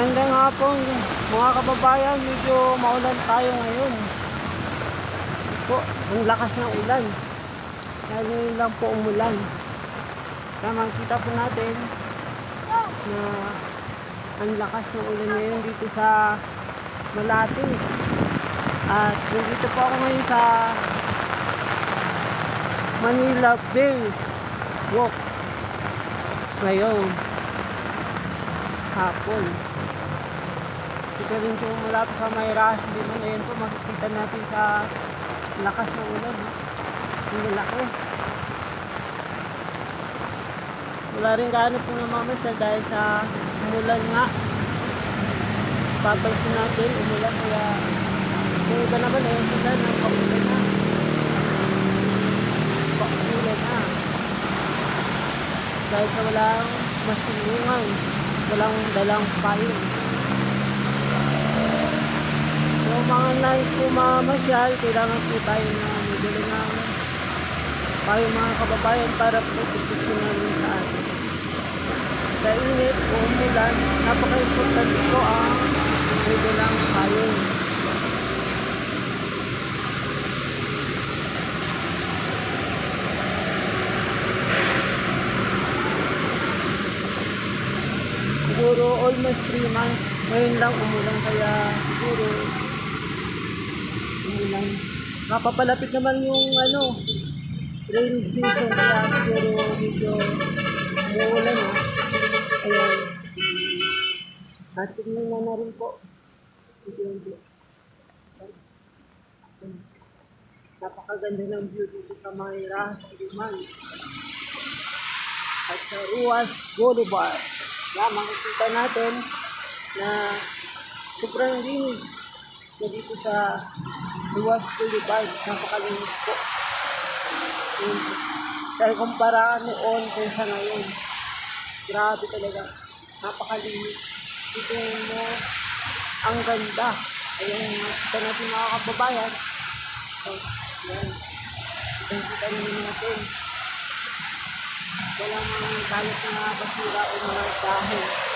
Magandang hapon mga kababayan, medyo maulan tayo ngayon. Po, ang lakas ng ulan. Ngayon lang po umulan. Kaya makikita po natin na ang lakas ng ulan ngayon dito sa Malati. At nandito po ako ngayon sa Manila Bay Walk. Ngayon, hapon. Dito rin po malapit sa may Ras dito ngayon po makikita natin sa lakas ng ulan. Ang laki. Wala rin gaano po namamasyal dahil sa umulan nga. Papansin natin, umulan kaya yung naman eh, sila nang paulan na. Paulan na. Dahil sa walang masilungan, walang dalang payo. So mga nais po mamasyal, kailangan po tayo na medyo ng payo mga kababayan para po tutusin namin sa atin. Sa init o umulan, napaka-importante po ang medyo lang payo. siguro almost 3 months. Ngayon lang umulan kaya siguro Napapalapit naman yung ano, rainy season kaya siguro medyo umuulan na. Ayan. At tingnan na rin po. Napakaganda ng view dito sa Mayra, Siliman. At sa Ruas Boulevard. Yan, makikita natin na sobrang linis na dito sa Ruas Boulevard. Napakalinis po. Dahil kumpara noon kaysa ngayon, grabe talaga. Napakalinis. Dito mo ang ganda. Ayan, makikita natin mga kababayan. So, yan. Kita naman natin walang mga kalat na basura o mga dahon.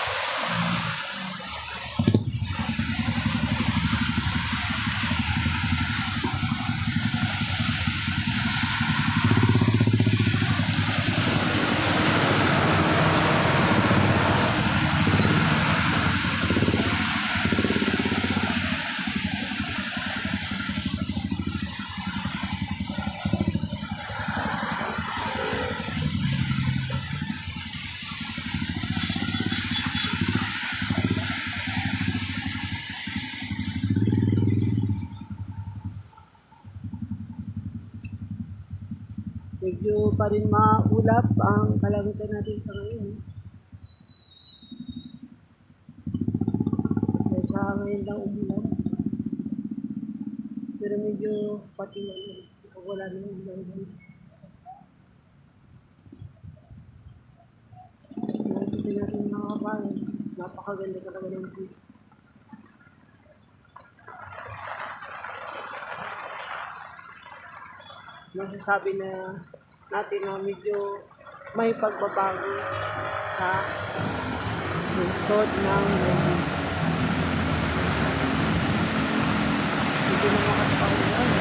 Medyo pa rin maulap ang kalangitan natin sa ngayon. Dahil sa ngayon lang umulan. Pero medyo pati na yun. Wala na yung ulan doon. Nakikita natin mga kabayan. Napakaganda talaga ng view. masasabi na natin na medyo may pagbabago sa lungsod ng Leyte. Medyo na makatapangunan.